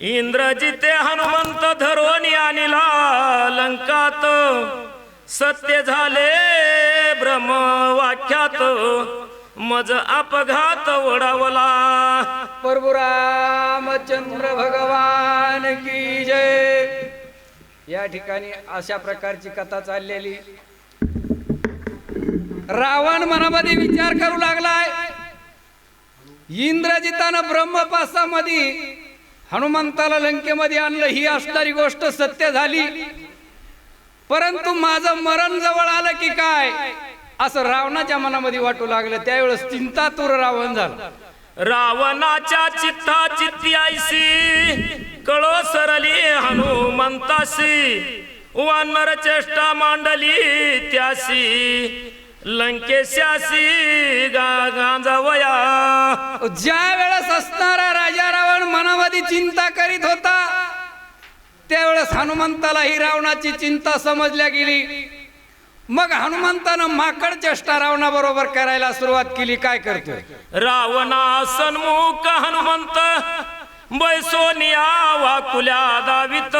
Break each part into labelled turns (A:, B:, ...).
A: इंद्रजिते हनुमंत धरोनी आणिला लंकात. सत्य झाले ब्रह्म वाक्यात मज अपघात ओढावला.
B: प्रभू रामचंद्र भगवान की जय. या ठिकाणी अशा प्रकारची कथा चाललेली. रावण मनामध्ये विचार करू लागलाय. इंद्रजितानं ब्रह्मपासामध्ये हनुमंताला लंकेमध्ये आणलं ही असणारी गोष्ट सत्य झाली. परंतु माझं मरण जवळ आलं की काय? असं रावणाच्या मनामध्ये वाटू लागलं. त्यावेळेस चिंतातूर रावण झाला.
A: रावणाच्या चित्ता चित्ती आयसी कळो सरली हनुमंतासी वानर चेष्टा मांडली त्यासी लंकेशासी गा गांजावया
B: ज्या वेळेस असणारा राजा रावण मनामध्ये चिंता करीत होता. त्यावेळेस हनुमंताला ही रावणाची चिंता समजल्या गेली. मग हनुमंतानं माकड चेष्टा रावणाबरोबर करायला सुरुवात केली. काय करतोय?
A: रावणा सन्मुख हनुमंत बैसोनिया वाकुल्या दावित.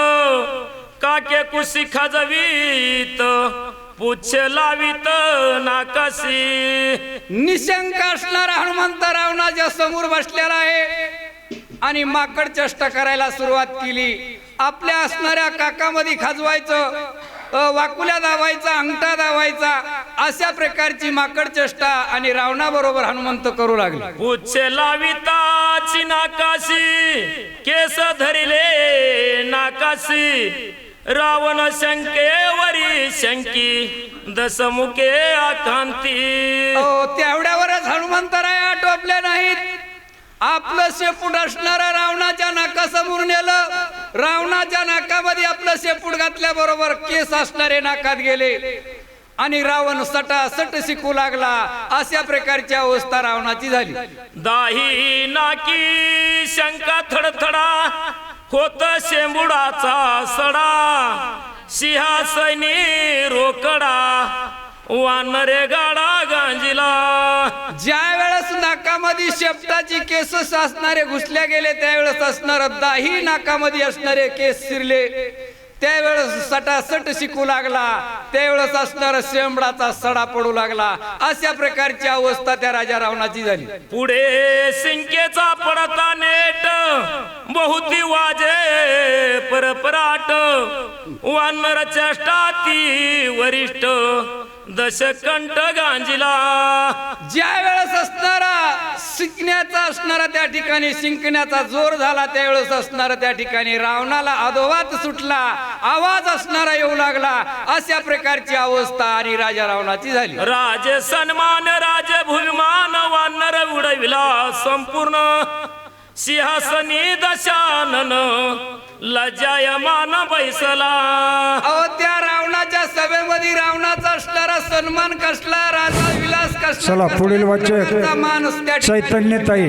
A: काके कुशी खाजवीत पुच्छ लावित नाकाशी.
B: निशंक असणारा हनुमंत रावणाच्या समोर बसलेला आहे. आणि माकड चेष्टा करायला सुरुवात केली. आपल्या असणाऱ्या काकामध्ये खाजवायचं वाकुल्या दावायचा अंगठा दावायचा अशा प्रकारची माकड चेष्टा आणि रावणाबरोबर हनुमंत करू लागले.
A: पुच्छ लाविताची नाकाशी केस धरिले नाकाशी रावण शंकेवरी शंकी दसमुखे आकांती.
B: तेवढ्यावरच आटोपले नाहीत आपलं शेपूट असणारा रावणाच्या नाकासमोर नेलं. रावणाच्या नाकामध्ये आपलं शेपूट घातल्याबरोबर केस असणारे नाकात गेले. आणि रावण सटा सट शिकू लागला. अशा प्रकारची अवस्था रावणाची झाली.
A: दाही नाकी शंका थडथडा होत शेंबुडाचा सडा सिंहासनी रोकडा वानरे गाडा गांजिला.
B: ज्या नाकामध्ये शेपटाची केस असणारे घुसल्या गेले त्यावेळेस असणार दाही नाकामध्ये असणारे केस शिरले. त्यावेळेस सटासट शिकू लागला त्यावेळेस असणारा शेंबडाचा सडा पडू लागला. अशा प्रकारची अवस्था त्या राजा रावणाची झाली.
A: पुढे सिंकेचा पडता नेट बहुती वाजे परपराट वानर चेष्टा ती वरिष्ठ दशकंठ गांजिला
B: ज्या वेळेस असणारा शिकण्याचा असणारा त्या ठिकाणी शिंकण्याचा जोर झाला त्यावेळेस असणारा त्या ठिकाणी रावणाला अधोवात सुटला आवाज असणारा येऊ लागला अशा प्रकारची अवस्था आणि राजा रावणाची झाली.
A: राज सन्मान राज भुविमान वानर उडविला संपूर्ण. सिंहासनी दशानन लजायमान बैसला.
B: अहो त्या रावणाच्या सभेमध्ये असणारा सन्मान कसला राजा विलास कसला
C: चला, पुढील वाचक. चैतन्यताई.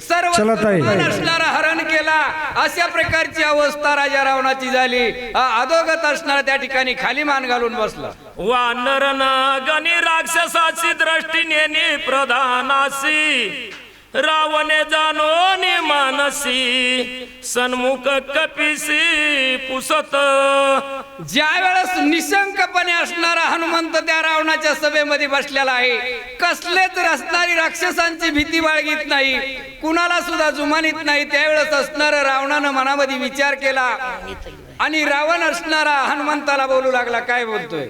B: सर्व असणारा हरण केला. अशा प्रकारची अवस्था राजा रावणाची झाली. अधोगत असणारा त्या ठिकाणी खाली मान घालून बसला.
A: वानरन गणी राक्षसाची दृष्टी नेनी प्रधानासी रावणे जाणो मानसी सन्मुख कपिसी पुसत.
B: ज्या वेळेस निशंकपणे असणारा हनुमंत त्या रावणाच्या सभेमध्ये बसलेला आहे कसलेच असणारी राक्षसांची भीती बाळगीत नाही कुणाला सुद्धा जुमानीत नाही त्यावेळेस असणारा रावणानं मनामध्ये विचार केला आणि रावण असणारा हनुमंताला बोलू लागला काय बोलतोय?